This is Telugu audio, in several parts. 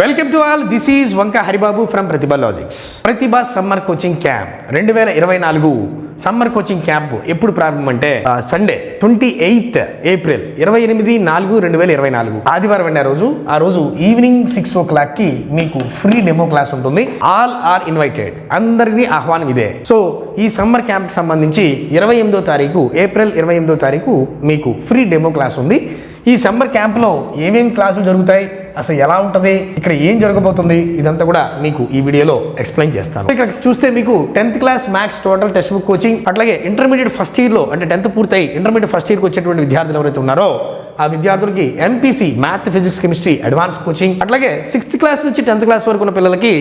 Welcome to all this is Vanka Haribabu from Pratibha logics Pratibha summer coaching camp రెండు వేల ఇరవై నాలుగు సమ్మర్ కోచింగ్ క్యాంప్ ఎప్పుడు ప్రారంభం అంటే సండే ట్వంటీ ఎయిత్ ఏప్రిల్ ఇరవై ఎనిమిది నాలుగు రెండు వేల ఇరవై నాలుగు. ఆదివారం అండి ఆ రోజు. ఆ రోజు ఈవినింగ్ సిక్స్ ఓ క్లాక్కి మీకు ఫ్రీ డెమో క్లాస్ ఉంటుంది. ఆల్ ఆర్ ఇన్వైటెడ్ అందరికీ ఆహ్వానం ఇదే. సో ఈ సమ్మర్ క్యాంప్కి సంబంధించి ఇరవై ఎనిమిదో తారీఖు ఏప్రిల్ ఇరవై ఎనిమిదో తారీఖు మీకు ఫ్రీ డెమో క్లాస్ ఉంది. ఈ సమ్మర్ క్యాంప్లో ఏమేమి క్లాసులు జరుగుతాయి? అసలు ఎలా ఉంటుంది? ఇక్కడ ఏం జరగబోతుంది? ఇదంతా కూడా మీకు ఈ వీడియోలో ఎక్స్ప్లెయిన్ చేస్తాను. ఇక్కడ చూస్తే మీకు tenth class maths total text book coaching అట్లాగే ఇంటర్మీడియట్ ఫస్ట్ ఇయర్లో అంటే టెన్త్ పూర్తయి ఇంటర్మీడియట్ ఫస్ట్ ఇయర్కి వచ్చేటువంటి విద్యార్థులు ఎవరైతే ఉన్నారో ఆ విద్యార్థులకి MPC math physics chemistry advance coaching అట్లాగే సిక్స్త్ క్లాస్ నుంచి టెన్త్ క్లాస్ వరకు ఉన్న పిల్లలకి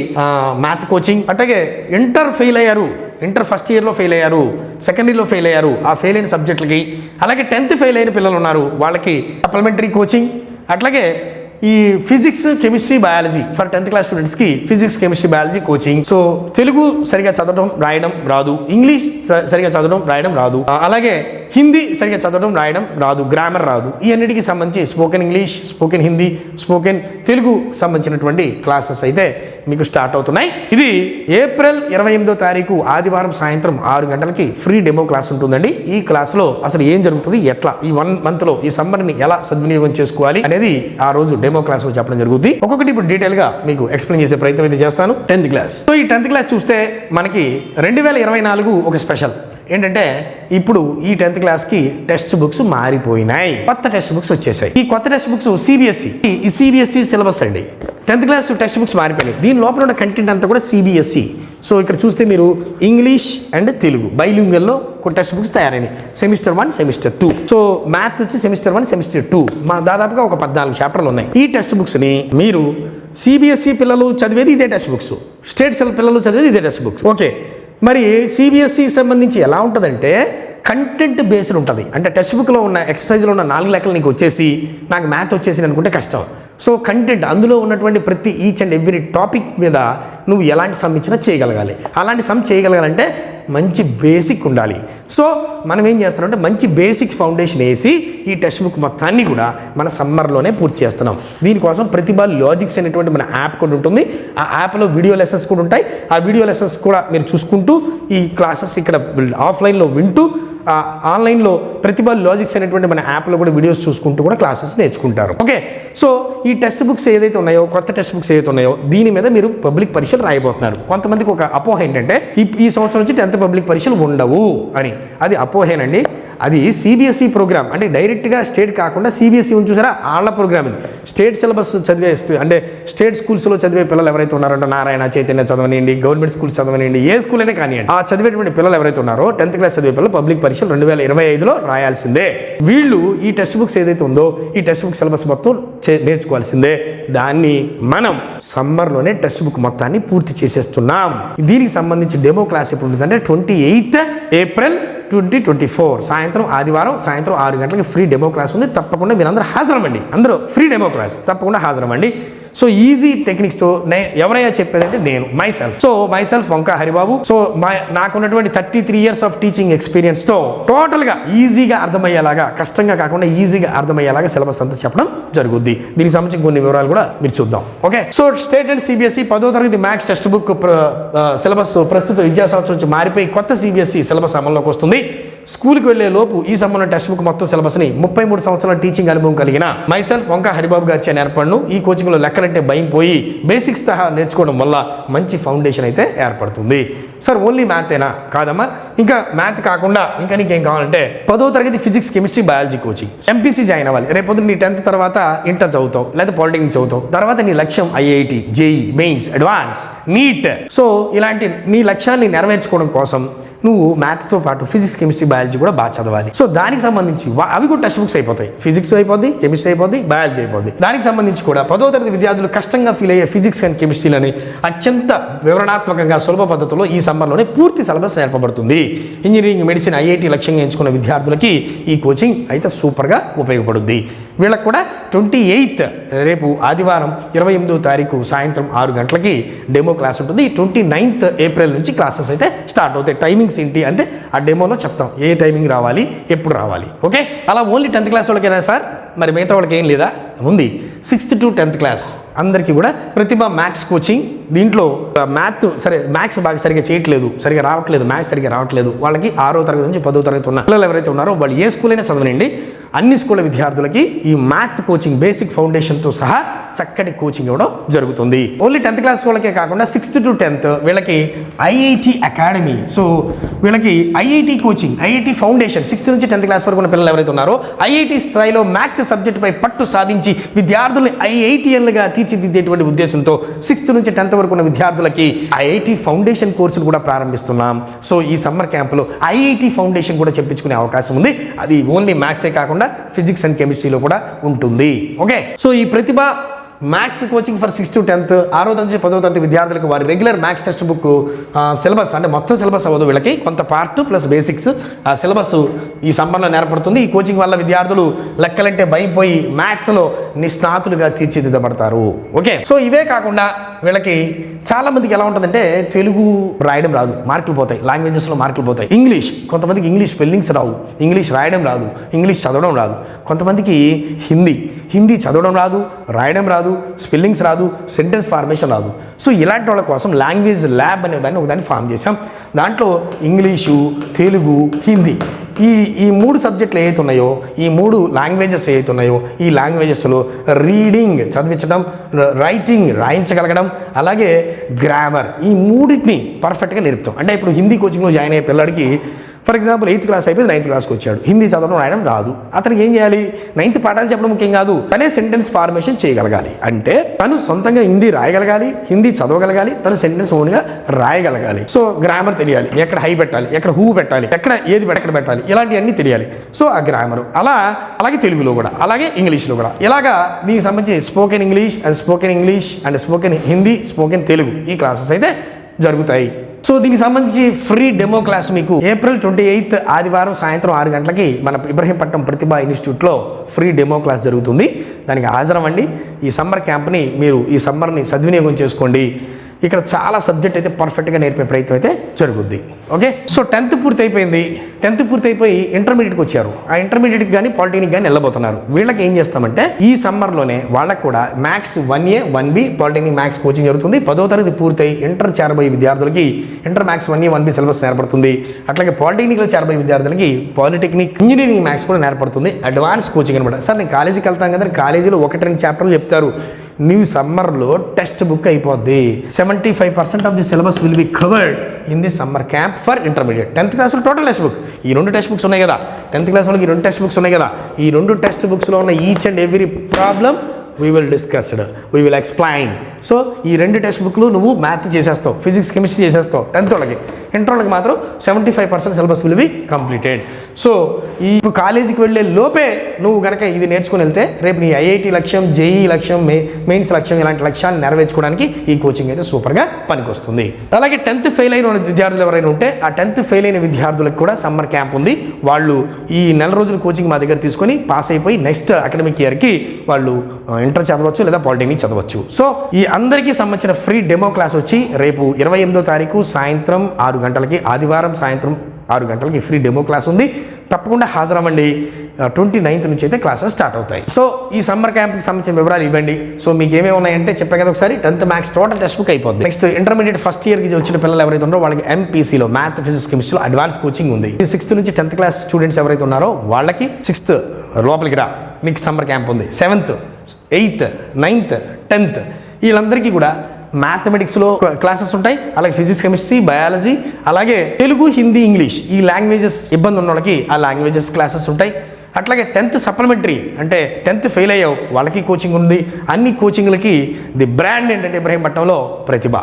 మ్యాథ్ కోచింగ్ అట్లాగే ఇంటర్ ఫెయిల్ అయ్యారు. ఇంటర్ ఫస్ట్ ఇయర్లో ఫెయిల్ అయ్యారు. సెకండ్ ఇయర్లో ఫెయిల్ అయ్యారు. ఆ ఫెయిల్ అయిన సబ్జెక్టులకి అలాగే టెన్త్ ఫెయిల్ అయిన పిల్లలు ఉన్నారు. వాళ్ళకి సప్లిమెంటరీ కోచింగ్ అట్లాగే ఈ physics chemistry biology for tenth class స్టూడెంట్స్కి physics chemistry biology coaching. So Telugu సరిగా చదవడం రాయడం రాదు. ఇంగ్లీష్ సరిగా చదవడం రాయడం రాదు. అలాగే హిందీ సరిగా చదవడం రాయడం రాదు గ్రామర్ రాదు. ఈ అన్నిటికీ సంబంధించి spoken English spoken Hindi spoken Telugu సంబంధించినటువంటి క్లాసెస్ అయితే మీకు స్టార్ట్ అవుతున్నాయి. ఇది ఏప్రిల్ ఇరవై ఎనిమిదో తారీఖు ఆదివారం సాయంత్రం ఆరు గంటలకి ఫ్రీ డెమో క్లాస్ ఉంటుందండి. ఈ క్లాస్లో అసలు ఏం జరుగుతుంది ఎట్లా ఈ వన్ మంత్లో ఈ సమ్మర్ని ఎలా సద్వినియోగం చేసుకోవాలి అనేది ఆ రోజు డెమో క్లాస్లో చెప్పడం జరుగుతుంది ఒక్కొక్కటి ఇప్పుడు డీటెయిల్గా మీకు ఎక్స్ప్లెయిన్ చేసే ప్రయత్నం అయితే చేస్తాను. టెన్త్ క్లాస్ సో ఈ టెన్త్ క్లాస్ చూస్తే మనకి రెండు వేల ఇరవై నాలుగు ఒక స్పెషల్ ఏంటంటే ఇప్పుడు ఈ టెన్త్ క్లాస్కి టెక్స్ట్ బుక్స్ మారిపోయినాయి. కొత్త టెక్స్ట్ బుక్స్ వచ్చేసాయి. ఈ కొత్త టెక్స్ట్ బుక్స్ సిబిఎస్ఈ. ఈ సిబిఎస్ఈ సిలబస్ అండి. టెన్త్ క్లాస్ టెక్స్ట్ బుక్స్ మారిపోయినాయి. దీని లోపల ఉన్న కంటెంట్ అంతా కూడా సిబిఎస్ఈ. సో ఇక్కడ చూస్తే మీరు ఇంగ్లీష్ అండ్ తెలుగు బైలింగల్లో కొన్ని text books తయారైనాయి. Semester one semester two. So math వచ్చి సెమిస్టర్ వన్ సెమిస్టర్ టూ. మా దాదాపుగా ఒక పద్నాలుగు చాప్టర్లు ఉన్నాయి. ఈ టెక్స్ట్ బుక్స్ని మీరు సిబిఎస్ఈ పిల్లలు చదివేది ఇదే టెక్స్ట్ బుక్స్. స్టేట్ సెల్ పిల్లలు చదివేది ఇదే టెక్స్ట్ బుక్స్. ఓకే. మరి సిబిఎస్ఈ సంబంధించి ఎలా ఉంటుందంటే కంటెంట్ బేస్డ్ ఉంటుంది. అంటే టెక్స్ట్ బుక్లో ఉన్న ఎక్సర్సైజ్లో ఉన్న నాలుగు లెక్కలు నీకు వచ్చేసి నాకు మ్యాథ్ వచ్చేసి అనుకుంటే కష్టం. సో కంటెంట్ అందులో ఉన్నటువంటి ప్రతి ఈచ్ అండ్ ఎవ్రీ టాపిక్ మీద నువ్వు ఎలాంటి సమ్ ఇచ్చినా చేయగలగాలి. అలాంటి సమ్ చేయగలగాలంటే మంచి బేసిక్ ఉండాలి. సో మనం ఏం చేస్తున్నామంటే మంచి బేసిక్స్ ఫౌండేషన్ వేసి ఈ టెక్స్ట్ బుక్ మొత్తాన్ని కూడా మన సమ్మర్లోనే పూర్తి చేస్తున్నాం. దీనికోసం ప్రతిభ లాజిక్స్ అనేటువంటి మన యాప్ కూడా ఉంటుంది. ఆ యాప్లో వీడియో లెసన్స్ కూడా ఉంటాయి. ఆ వీడియో లెసన్స్ కూడా మీరు చూసుకుంటూ ఈ క్లాసెస్ ఇక్కడ ఆఫ్లైన్లో వింటూ ఆన్లైన్లో ప్రతిభ లాజిక్స్ అనేటువంటి మన యాప్లో కూడా వీడియోస్ చూసుకుంటూ కూడా క్లాసెస్ నేర్చుకుంటారు. ఓకే సో ఈ టెక్స్ట్ బుక్స్ ఏదైతే ఉన్నాయో కొత్త టెక్స్ట్ బుక్స్ ఏదైతే ఉన్నాయో దీని మీద మీరు పబ్లిక్ పరీక్షలు రాయబోతున్నారు. కొంతమందికి ఒక అపోహ ఏంటంటే ఈ ఈ సంవత్సరం నుంచి టెన్త్ పబ్లిక్ పరీక్షలు ఉండవు అని. అది అపోహేనండి. అది సిబిఎస్ఈ ప్రోగ్రామ్ అంటే డైరెక్ట్గా స్టేట్ కాకుండా సిబిఎస్ఈ ఉంది చూసారా? వాళ్ళ ప్రోగ్రామ్ ఇది. స్టేట్ సిలబస్ చదివే అంటే స్టేట్ స్కూల్స్లో చదివే పిల్లలు ఎవరైతే ఉన్నారంటే నారాయణ చైతన్య చదవనియండి గవర్నమెంట్ స్కూల్స్ చదవనియండి ఏ స్కూల్ అయినా కానివ్వండి ఆ చదివేటువంటి పిల్లలు ఎవరైతే ఉన్నారో టెన్త్ క్లాస్ చదివే పిల్లలు పబ్లిక్ పరీక్షలు రెండు వేల ఇరవై ఐదులో రాయాల్సిందే. వీళ్ళు ఈ టెక్స్ట్ బుక్స్ ఏదైతే ఉందో ఈ టెక్స్ట్ బుక్ సిలబస్ మొత్తం నేర్చుకోవాల్సిందే. దాన్ని మనం సమ్మర్లోనే టెక్స్ట్ బుక్ మొత్తాన్ని పూర్తి చేసేస్తున్నాం. దీనికి సంబంధించి డెమో క్లాస్ ఎప్పుడు ఉంటుందంటే twenty eighth April twenty twenty four. సాయంత్రం ఆదివారం సాయంత్రం ఆరు గంటలకి ఫ్రీ డెమో క్లాస్ ఉంది. తప్పకుండా మీరు అందరూ హాజరవ్వండి. అందరూ ఫ్రీ డెమో క్లాస్. తప్పకుండా హాజరవ్వండి. సో ఈజీ టెక్నిక్స్తో నే ఎవరైనా చెప్పేదంటే నేను myself so myself Vanka Haribabu. So మా నాకున్నటువంటి thirty three years of teaching ఎక్స్పీరియన్స్తో టోటల్గా ఈజీగా అర్థమయ్యేలాగా కష్టంగా కాకుండా ఈజీగా అర్థమయ్యేలాగా సిలబస్ అంతా చెప్పడం జరుగుద్ది. దీనికి సంబంధించి కొన్ని వివరాలు కూడా మీరు చూద్దాం. Okay so state and CBSE పదో తరగతి మ్యాథ్స్ టెక్స్ట్ బుక్ సిలబస్ ప్రస్తుత విద్యా సంవత్సరం నుంచి మారిపోయి కొత్త సిబిఎస్ఈ సిలబస్ అమల్లోకి వస్తుంది. స్కూల్కి వెళ్ళే లోపు ఈ సంబంధం టెక్స్ట్ బుక్ మొత్తం సిలబస్ని ముప్పై మూడు సంవత్సరాల టీచింగ్ అనుభవం కలిగిన మైసెల్ఫ్ వంక హరిబాబు గారి చే ఏర్పడను ఈ కోచింగ్లో లెక్కలంటే భయం పోయి బేసిక్స్ సహా నేర్చుకోవడం వల్ల మంచి ఫౌండేషన్ అయితే ఏర్పడుతుంది. సార్ ఓన్లీ మ్యాథేనా కాదమ్మా. ఇంకా మ్యాథ్ కాకుండా ఇంకా నీకేం కావాలంటే పదో తరగతి physics chemistry biology coaching MPC join అవ్వాలి. రేపొద్దు నీ టెన్త్ తర్వాత ఇంటర్ చదువుతావు లేదా పాలిటెక్నిక్ చదువుతావు. తర్వాత నీ లక్ష్యం IIT JEE mains advance NEET so ఇలాంటి నీ లక్ష్యాన్ని నెరవేర్చుకోవడం కోసం నువ్వు మ్యాథ్తో పాటు ఫిజిక్స్ కెమిస్ట్రీ బయాలజీ కూడా బాగా చదవాలి. సో దానికి సంబంధించి అవి కూడా టెక్స్ట్ బుక్స్ అయిపోతాయి. ఫిజిక్స్ అయిపోద్ది కెమిస్ట్రీ అయిపోద్ది బయాలజీ అయిపోద్ది. దానికి సంబంధించి కూడా పదో తరగతి విద్యార్థులు కష్టంగా ఫీల్ అయ్యే ఫిజిక్స్ అండ్ కెమిస్ట్రీలని అత్యంత వివరణాత్మకంగా సులభ పద్ధతిలో ఈ సమ్మర్లోనే పూర్తి సిలబస్ నేర్పబడుతుంది. ఇంజనీరింగ్ మెడిసిన్ ఐఐటి లక్ష్యంగా ఎంచుకున్న విద్యార్థులకి ఈ కోచింగ్ అయితే సూపర్గా ఉపయోగపడుద్ది. వీళ్ళకు కూడా ట్వంటీ ఎయిత్ రేపు ఆదివారం ఇరవై ఎనిమిదో తారీఖు సాయంత్రం ఆరు గంటలకి డెమో క్లాస్ ఉంటుంది. ట్వంటీ నైన్త్ ఏప్రిల్ నుంచి క్లాసెస్ అయితే స్టార్ట్ అవుతాయి. టైమింగ్స్ ఏంటి అంటే ఆ డెమోలో చెప్తాం. ఏ టైమింగ్ రావాలి ఎప్పుడు రావాలి. ఓకే? అలా ఓన్లీ టెన్త్ క్లాస్ వాళ్ళకేనా సార్? మరి మిగతా వాళ్ళకి ఏం లేదా? ఉంది. సిక్స్త్ టు టెన్త్ క్లాస్ అందరికీ కూడా ప్రతిభ మ్యాథ్స్ కోచింగ్. దీంట్లో మ్యాథ్ సరే మ్యాథ్స్ బాగా సరిగా చేయట్లేదు సరిగా రావట్లేదు మ్యాథ్స్ సరిగా రావట్లేదు. వాళ్ళకి ఆరో తరగతి నుంచి పదో తరగతి ఉన్న పిల్లలు ఎవరైతే ఉన్నారో వాళ్ళు ఏ స్కూల్ అయినా చదవనండి అన్ని స్కూళ్ళ విద్యార్థులకి ఈ మ్యాథ్ కోచింగ్ బేసిక్ ఫౌండేషన్తో సహా చక్కటి కోచింగ్ ఇవ్వడం జరుగుతుంది. ఓన్లీ టెన్త్ క్లాస్ వాళ్ళకే కాకుండా సిక్స్త్ టు టెన్త్ వీళ్ళకి ఐఐటి అకాడమీ సో వీళ్ళకి IIT coaching IIT foundation sixth నుంచి టెన్త్ క్లాస్ వరకు ఉన్న పిల్లలు ఎవరైతే ఉన్నారో ఐఐటి స్థాయిలో మ్యాథ్స్ సబ్జెక్టుపై పట్టు సాధించి విద్యార్థుల్ని ఐఐటిఎన్లుగా తీర్చిదిద్దేటువంటి ఉద్దేశంతో సిక్స్త్ నుంచి టెన్త్ వరకు ఉన్న విద్యార్థులకి ఐఐటి ఫౌండేషన్ కోర్సులు కూడా ప్రారంభిస్తున్నాం. సో ఈ సమ్మర్ క్యాంపులో ఐఐటి ఫౌండేషన్ కూడా చెప్పించుకునే అవకాశం ఉంది. అది ఓన్లీ మ్యాథ్సే కాకుండా ఫిజిక్స్ అండ్ కెమిస్ట్రీలో కూడా ఉంటుంది. ఓకే? సో ఈ Pratibha maths coaching for six to tenth ఆరో తరగతి నుంచి పదో తరగతి విద్యార్థులకు వారి regular maths text book syllabus అంటే మొత్తం సిలబస్ అవ్వదు వీళ్ళకి. కొంత పార్ట్ ప్లస్ బేసిక్స్ ఆ సిలబస్ ఈ సంబంధంలో నేర్పడుతుంది ఈ కోచింగ్ వల్ల విద్యార్థులు లెక్కలంటే భయపోయి మ్యాథ్స్లో నిష్ణాతులుగా తీర్చిదిద్దబడతారు. ఓకే? సో ఇవే కాకుండా వీళ్ళకి చాలా మందికి ఎలా ఉంటుందంటే తెలుగు రాయడం రాదు. మార్కులు పోతాయి. లాంగ్వేజెస్లో మార్కులు పోతాయి. ఇంగ్లీష్. కొంతమందికి ఇంగ్లీష్ స్పెల్లింగ్స్ రావు. ఇంగ్లీష్ రాయడం రాదు. ఇంగ్లీష్ చదవడం రాదు. కొంతమందికి హిందీ. హిందీ చదవడం రాదు రాయడం రాదు స్పెల్లింగ్స్ రాదు సెంటెన్స్ ఫార్మేషన్ రాదు. సో ఇలాంటి వాళ్ళ కోసం లాంగ్వేజ్ ల్యాబ్ అనే దాన్ని ఒకదాన్ని ఫామ్ చేశాం. దాంట్లో ఇంగ్లీషు తెలుగు హిందీ ఈ ఈ మూడు సబ్జెక్టులు ఏవైతే ఉన్నాయో ఈ మూడు లాంగ్వేజెస్ ఏవైతే ఉన్నాయో ఈ లాంగ్వేజెస్లో రీడింగ్ చదివించడం రైటింగ్ రాయించగలగడం అలాగే గ్రామర్ ఈ మూడింటిని పర్ఫెక్ట్గా నేర్పుతాం. అంటే ఇప్పుడు హిందీ కోచింగ్లో జాయిన్ అయ్యే పిల్లడికి ఫర్ ఎగ్జాంపుల్ ఎయిత్ క్లాస్ అయిపోయి నైన్త్ క్లాస్కి వచ్చాడు. హిందీ చదవడం రాయడం రాదు. అతనికి ఏం చేయాలి? నైన్త్ పాఠాలు చెప్పడం ముఖ్యం కాదు. తనే సెంటెన్స్ ఫార్మేషన్ చేయగలగాలి. అంటే తను సొంతంగా హిందీ రాయగలగాలి హిందీ చదవగలగాలి తను సెంటెన్స్ ఓన్గా రాయగలగాలి. సో గ్రామర్ తెలియాలి. ఎక్కడ హై పెట్టాలి ఎక్కడ హూ పెట్టాలి ఎక్కడ ఏది ఎక్కడ పెట్టాలి ఇలాంటివన్నీ తెలియాలి. సో ఆ గ్రామర్ అలా అలాగే తెలుగులో కూడా అలాగే ఇంగ్లీష్లో కూడా. ఇలాగా దీనికి సంబంధించి spoken English and spoken English and spoken Hindi spoken Telugu ఈ క్లాసెస్ అయితే జరుగుతాయి. సో దీనికి సంబంధించి ఫ్రీ డెమో క్లాస్ మీకు ఏప్రిల్ ట్వంటీ ఎయిత్ ఆదివారం సాయంత్రం ఆరు గంటలకి మన ఇబ్రహీంపట్నం ప్రతిభా ఇన్స్టిట్యూట్లో ఫ్రీ డెమో క్లాస్ జరుగుతుంది. దానికి హాజరవ్వండి. ఈ సమ్మర్ క్యాంప్ని మీరు ఈ సమ్మర్ని సద్వినియోగం చేసుకోండి. ఇక్కడ చాలా సబ్జెక్ట్ అయితే పర్ఫెక్ట్గా నేర్పే ప్రయత్నం అయితే జరుగుద్ది. ఓకే సో టెన్త్ పూర్తి అయిపోయింది టెన్త్ పూర్తి అయిపోయి ఇంటర్మీడియట్కి వచ్చారు. ఆ ఇంటర్మీడియట్కి కానీ పాలిటెక్నిక్ కానీ వెళ్ళబోతున్నారు. వీళ్ళకి ఏం చేస్తామంటే ఈ సమ్మర్లోనే వాళ్ళకు కూడా maths one A one B polytechnic maths coaching జరుగుతుంది. పదో తరగతి పూర్తయి ఇంటర్ చేరబోయే విద్యార్థులకి inter maths one A one B syllabus నేర్పడుతుంది. అట్లాగే పాలిటెక్నిక్లో చేరబోయే విద్యార్థులకి పాలిటెక్నిక్ ఇంజనీరింగ్ మ్యాథ్స్ కూడా నేర్పడుతుంది. అడ్వాన్స్ కోచింగ్ అనమాట సార్ నేను కాలేజీకి వెళ్తాను కదా కాలేజీలో ఒకటి రెండు చాప్టర్లు చెప్తారు. న్యూ సమ్మర్లో టెక్స్ట్ బుక్ అయిపోద్ది. Seventy five percent of the syllabus will be covered in the summer camp for intermediate tenth క్లాస్లో టోటల్ టెక్స్ట్ బుక్ ఈ రెండు టెక్స్ట్ బుక్స్ ఉన్నాయి కదా. టెన్త్ క్లాస్ వాళ్ళకి ఈ రెండు టెక్స్ట్ బుక్స్ ఉన్నాయి కదా. ఈ రెండు టెక్స్ట్ బుక్స్లో ఉన్న each and every problem we will discussed we will explain so ఈ రెండు టెక్స్ట్ బుక్లు నువ్వు మ్యాథ్ చేసేస్తావు ఫిజిక్స్ కెమిస్ట్రీ చేసేస్తావు టెన్త్ వాళ్ళకి. ఇంటర్ వాళ్ళకి మాత్రం seventy five percent syllabus will be completed so ఈ కాలేజీకి వెళ్ళే లోపే నువ్వు గనక ఇది నేర్చుకుని వెళ్తే రేపు నీ ఐఐటి లక్ష్యం జేఈ లక్ష్యం మే మెయిన్స్ లక్ష్యం ఇలాంటి లక్ష్యాన్ని నెరవేర్చుకోవడానికి ఈ కోచింగ్ అయితే సూపర్గా పనికొస్తుంది. అలాగే టెన్త్ ఫెయిల్ అయిన విద్యార్థులు ఎవరైనా ఉంటే ఆ టెన్త్ ఫెయిల్ అయిన విద్యార్థులకు కూడా సమ్మర్ క్యాంప్ ఉంది. వాళ్ళు ఈ నెల రోజుల కోచింగ్ మా దగ్గర తీసుకొని పాస్ అయిపోయి నెక్స్ట్ అకాడమిక్ ఇయర్కి వాళ్ళు ఇంటర్ చదవచ్చు లేదా పాలిటెక్నిక్ చదవచ్చు. సో ఈ అందరికీ సంబంధించిన ఫ్రీ డెమో క్లాస్ వచ్చి రేపు ఇరవై ఎనిమిదో తారీఖు సాయంత్రం ఆరు గంటలకి ఆదివారం సాయంత్రం ఆరు గంటలకి ఫ్రీ డెమో క్లాస్ ఉంది. తప్పకుండా హాజరవ్వండి. ట్వంటీ నైన్త్ నుంచి అయితే క్లాసెస్ స్టార్ట్ అవుతాయి. సో ఈ సమ్మర్ క్యాంప్కి సంబంధించిన వివరాలు ఇవ్వండి. సో మీకు ఏమేమి ఉన్నాయంటే చెప్పాను కదా ఒకసారి tenth maths total text book అయిపోద్ది. నెక్స్ట్ ఇంటర్మీడియట్ ఫస్ట్ ఇయర్కి వచ్చిన పిల్లలు ఎవరైతే ఉన్నారో వాళ్ళకి ఎంపీసీలో మ్యాథ్ ఫిజిక్స్ కెమిస్ట్రీలో అడ్వాన్స్ కోచింగ్ ఉంది. సిక్స్త్ నుంచి టెన్త్ క్లాస్ స్టూడెంట్స్ ఎవరైతే ఉన్నారో వాళ్ళకి సిక్స్త్ లోపలికి రా. మీకు సమ్మర్ క్యాంప్ ఉంది. Seventh eighth ninth tenth. వీళ్ళందరికీ కూడా మ్యాథమెటిక్స్లో క్లాసెస్ ఉంటాయి. అలాగే ఫిజిక్స్ కెమిస్ట్రీ బయాలజీ అలాగే తెలుగు హిందీ ఇంగ్లీష్ ఈ లాంగ్వేజెస్ ఇబ్బంది ఉన్న వాళ్ళకి ఆ లాంగ్వేజెస్ క్లాసెస్ ఉంటాయి. అట్లాగే టెన్త్ సప్లిమెంటరీ అంటే టెన్త్ ఫెయిల్ అయ్యావు వాళ్ళకి కోచింగ్ ఉంది. అన్ని కోచింగ్లకి ది బ్రాండ్ ఏంటంటే ఇబ్రహీంపట్నంలో ప్రతిభ.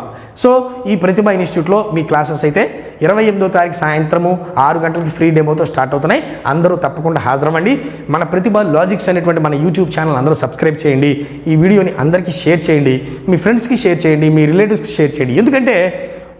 సో ఈ ప్రతిభ ఇన్స్టిట్యూట్లో మీ క్లాసెస్ అయితే ఇరవై ఎనిమిదో తారీఖు సాయంత్రము ఆరు గంటలకి ఫ్రీ డెమోతో స్టార్ట్ అవుతున్నాయి. అందరూ తప్పకుండా హాజరవ్వండి. మన ప్రతిభ లాజిక్స్ అనేటువంటి మన యూట్యూబ్ ఛానల్ అందరూ సబ్స్క్రైబ్ చేయండి. ఈ వీడియోని అందరికీ షేర్ చేయండి. మీ ఫ్రెండ్స్కి షేర్ చేయండి. మీ రిలేటివ్స్కి షేర్ చేయండి. ఎందుకంటే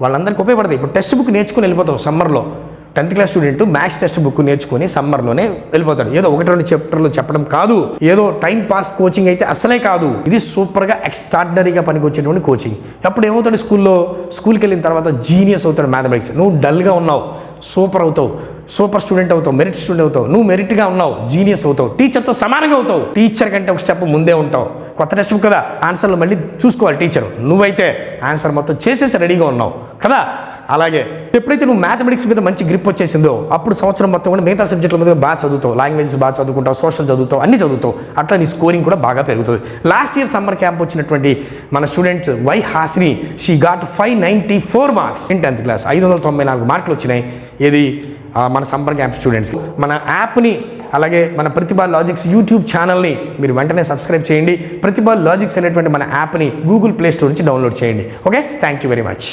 వాళ్ళందరికీ ఉపయోగపడతాయి. ఇప్పుడు టెక్స్ట్ బుక్ నేర్చుకుని వెళ్ళిపోతావు సమ్మర్లో. Tenth class student maths text book నేర్చుకుని సమ్మర్లోనే వెళ్ళిపోతాడు. ఏదో ఒకటి రెండు చాప్టర్లు చెప్పడం కాదు. ఏదో టైం పాస్ కోచింగ్ అయితే అసలే కాదు. ఇది సూపర్గా ఎక్స్ట్రాడినరీగా పనికొచ్చేటువంటి కోచింగ్. అప్పుడు ఏమవుతాడు స్కూల్లో? స్కూల్కి వెళ్ళిన తర్వాత జీనియస్ అవుతాడు మ్యాథమెటిక్స్. నువ్వు డల్గా ఉన్నావు. సూపర్ అవుతావు. సూపర్ స్టూడెంట్ అవుతావు. మెరిట్ స్టూడెంట్ అవుతావు. నువ్వు మెరిట్గా ఉన్నావు. జీనియస్ అవుతావు. టీచర్తో సమానంగా అవుతావు. టీచర్ కంటే ఒక స్టెప్ ముందే ఉంటావు. కొత్త టెస్ట్ బుక్ కదా? ఆన్సర్లు మళ్ళీ చూసుకోవాలి టీచర్. నువ్వైతే ఆన్సర్ మొత్తం చేసేసి రెడీగా ఉన్నావు. కదా? అలాగే ఎప్పుడైతే నువ్వు మ్యాథమెటిక్స్ మీద మంచి గ్రిప్ వచ్చేసిందో అప్పుడు సంవత్సరం మొత్తం కూడా మిగతా సబ్జెక్టుల మీద బాగా చదువుతావు. లాంగ్వేజెస్ బాగా చదువుకుంటావు సోషల్ చదువుతావు అన్ని చదువుతావు. అట్లా నీ స్కోరింగ్ కూడా బాగా పెరుగుతుంది. లాస్ట్ ఇయర్ సమ్మర్ క్యాంప్ వచ్చినటువంటి మన students Y Hasini she got five ninety four marks in tenth class ఐదు వందల తొంభై నాలుగు మార్కులు వచ్చినాయి. ఏది? మన సమ్మర్ క్యాంప్ స్టూడెంట్స్ మన యాప్ని అలాగే మన ప్రతిభా లాజిక్స్ యూట్యూబ్ ఛానల్ని మీరు వెంటనే సబ్స్క్రైబ్ చేయండి. ప్రతిభా లాజిక్స్ అనేటువంటి మన యాప్ని గూగుల్ ప్లే స్టోర్ నుంచి డౌన్లోడ్ చేయండి. Okay thank you very much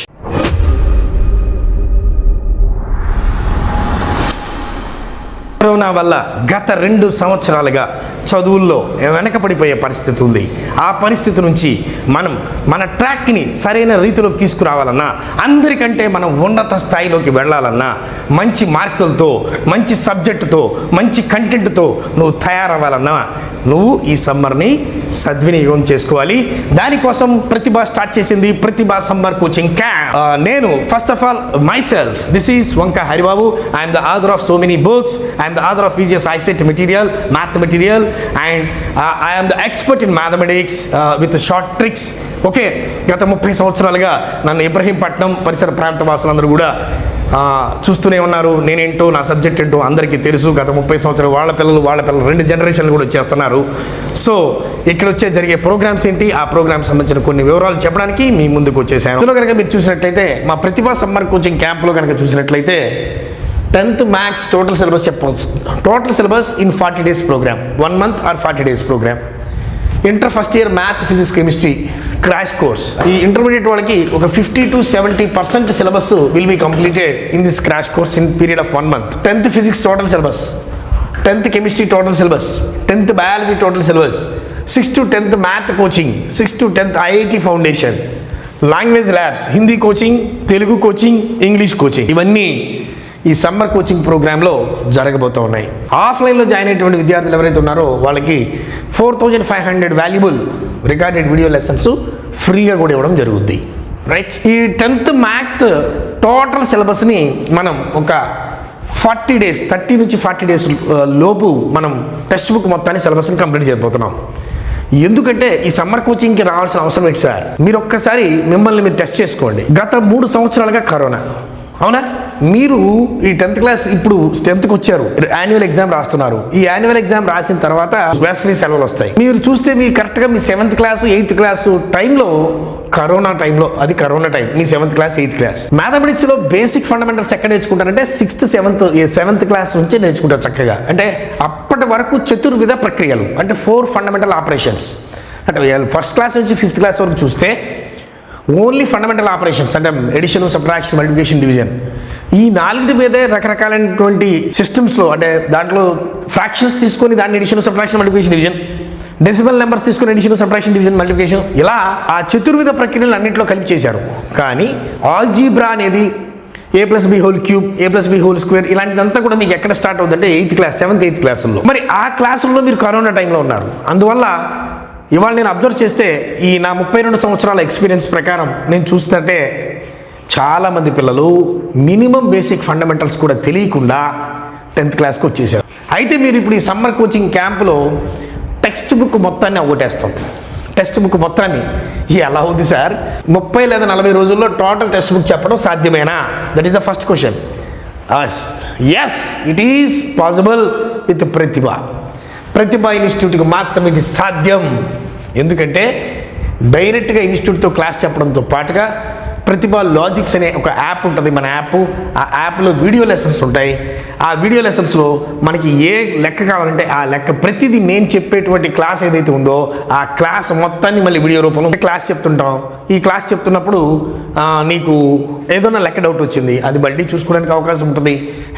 corona వల్ల గత రెండు సంవత్సరాలుగా చదువుల్లో వెనకపడిపోయే పరిస్థితి ఉంది. ఆ పరిస్థితి నుంచి మనం మన ట్రాక్ని సరైన రీతిలోకి తీసుకురావాలన్నా అందరికంటే మనం ఉన్నత స్థాయిలోకి వెళ్ళాలన్నా మంచి మార్కులతో మంచి సబ్జెక్టుతో మంచి కంటెంట్తో నువ్వు తయారవ్వాలన్నా నువ్వు ఈ సమ్మర్ని సద్వినియోగం చేసుకోవాలి. దానికోసం ప్రతిభ స్టార్ట్ చేసింది ప్రతిభ సమ్మర్ కోచింగ్ క్యాంప్. నేను first of all myself this is Vanka Haribabu. I'm the author of so many books I'm the author of విజియస్ ICET material math material and I'm the expert in mathematics with short tricks okay గత ముప్పై సంవత్సరాలుగా నన్ను ఇబ్రహీంపట్నం పరిసర ప్రాంత వాసులందరూ కూడా చూస్తూనే ఉన్నారు. నేనేంటో నా సబ్జెక్ట్ ఏంటో అందరికీ తెలుసు. గత ముప్పై సంవత్సరాలు వాళ్ళ పిల్లలు వాళ్ళ పిల్లలు రెండు జనరేషన్లు కూడా వచ్చేస్తున్నారు. సో ఇక్కడ వచ్చే జరిగే ప్రోగ్రామ్స్ ఏంటి? ఆ ప్రోగ్రామ్ సంబంధించిన కొన్ని వివరాలు చెప్పడానికి మీ ముందుకు వచ్చేసాను. ఇందులో కనుక మీరు చూసినట్లయితే మా ప్రతిభా సమ్మర్ కోచింగ్ క్యాంప్లో కనుక చూసినట్లయితే టెన్త్ మ్యాథ్స్ టోటల్ సిలబస్ చెప్పవచ్చు total syllabus in forty days program. One month or forty days program. Inter first year math physics chemistry crash course. ఈ ఇంటర్మీడియట్ వాళ్ళకి ఒక fifty to seventy percent syllabus will be completed in this crash course in period of one month tenth physics total syllabus. Tenth chemistry total syllabus. Tenth biology total syllabus. Six to tenth math coaching six to tenth IIT foundation language labs Hindi coaching Telugu coaching English coaching ఇవన్నీ ఈ సమ్మర్ కోచింగ్ ప్రోగ్రాంలో జరగబోతూ ఉన్నాయి. ఆఫ్లైన్లో జాయిన్ అయినటువంటి విద్యార్థులు ఎవరైతే ఉన్నారో వాళ్ళకి four thousand five hundred valuable recorded video lessons ఫ్రీగా కూడా ఇవ్వడం జరుగుద్ది. రైట్. ఈ టెన్త్ మ్యాథ్ టోటల్ సిలబస్ని మనం ఒక ఫార్టీ డేస్ థర్టీ నుంచి ఫార్టీ డేస్ లోపు మనం టెక్స్ట్ బుక్ మొత్తాన్ని సిలబస్ని కంప్లీట్ చేయబోతున్నాం. ఎందుకంటే ఈ సమ్మర్ కోచింగ్కి రావాల్సిన అవసరం ఏంటి సార్? మీరు ఒక్కసారి మిమ్మల్ని మీరు టెస్ట్ చేసుకోండి. గత మూడు సంవత్సరాలుగా కరోనా. అవునా? మీరు ఈ టెన్త్ క్లాస్ ఇప్పుడు టెన్త్కి వచ్చారు. యాన్యువల్ ఎగ్జామ్ రాస్తున్నారు. ఈ యాన్యువల్ ఎగ్జామ్ రాసిన తర్వాత వేసవి సెలవులు వస్తాయి. మీరు చూస్తే మీ కరెక్ట్గా మీ సెవెంత్ క్లాస్ ఎయిత్ క్లాస్ టైంలో కరోనా టైంలో అది కరోనా టైం మీ సెవెంత్ క్లాస్ ఎయిత్ క్లాస్. మ్యాథమెటిక్స్లో బేసిక్ ఫండమెంటల్స్ ఎక్కడ నేర్చుకుంటారంటే సిక్స్త్ సెవెంత్ సెవెంత్ క్లాస్ నుంచి నేర్చుకుంటారు చక్కగా. అంటే అప్పటి వరకు చతుర్విధ ప్రక్రియలు అంటే ఫోర్ ఫండమెంటల్ ఆపరేషన్స్. అంటే ఫస్ట్ క్లాస్ నుంచి ఫిఫ్త్ క్లాస్ వరకు చూస్తే ఓన్లీ ఫండమెంటల్ ఆపరేషన్స్ అంటే ఎడిషన్ సబ్ట్రాక్షన్ మల్టిప్లికేషన్ డివిజన్. ఈ నాలుగింటి మీదే రకరకాలైనటువంటి సిస్టమ్స్లో అంటే దాంట్లో ఫ్రాక్షన్స్ తీసుకొని దాన్ని addition subtraction multiplication division decimal numbers తీసుకుని ఎడిషన్ సబ్ట్రాక్షన్ డివిజన్ మల్టిప్లికేషన్ ఇలా ఆ చతుర్విధ ప్రక్రియలు అన్నింటిలో కలిపి చేశారు. కానీ ఆల్జీబ్రా అనేది A plus B whole cube A plus B whole square ఇలాంటిదంతా కూడా మీకు ఎక్కడ స్టార్ట్ అవుతుందంటే ఎయిత్ క్లాస్ సెవెంత్ ఎయిత్ క్లాసుల్లో మరి ఆ క్లాసుల్లో మీరు కరోనా టైంలో ఉన్నారు. అందువల్ల ఇవాళ నేను అబ్జర్వ్ చేస్తే ఈ నా ముప్పై రెండు సంవత్సరాల ఎక్స్పీరియన్స్ ప్రకారం నేను చూస్తుంటే చాలామంది పిల్లలు మినిమం బేసిక్ ఫండమెంటల్స్ కూడా తెలియకుండా టెన్త్ క్లాస్కి వచ్చేసారు. అయితే మీరు ఇప్పుడు ఈ సమ్మర్ కోచింగ్ క్యాంపులో టెక్స్ట్ బుక్ మొత్తాన్ని అవగొట్టేస్తాం. టెక్స్ట్ బుక్ మొత్తాన్ని. ఎలా అవుద్ది సార్? ముప్పై లేదా నలభై రోజుల్లో టోటల్ టెక్స్ట్ బుక్ చెప్పడం సాధ్యమేనా? That is the first question yes it is possible with Pratibha Pratibha ఇన్స్టిట్యూట్కి మాత్రం ఇది సాధ్యం. ఎందుకంటే డైరెక్ట్గా ఇన్స్టిట్యూట్తో క్లాస్ చెప్పడంతో పాటుగా ప్రతిభ లాజిక్స్ అనే ఒక యాప్ ఉంటుంది మన యాప్. ఆ యాప్లో వీడియో లెసన్స్ ఉంటాయి. ఆ వీడియో లెసన్స్లో మనకి ఏ లెక్క కావాలంటే ఆ లెక్క ప్రతిదీ నేను చెప్పేటువంటి క్లాస్ ఏదైతే ఉందో ఆ క్లాస్ మొత్తాన్ని మళ్ళీ వీడియో రూపంలో క్లాస్ చెప్తుంటాం. ఈ క్లాస్ చెప్తున్నప్పుడు నీకు ఏదైనా లెక్క డౌట్ వచ్చింది అది మళ్ళీ చూసుకోవడానికి అవకాశం ఉంటుంది.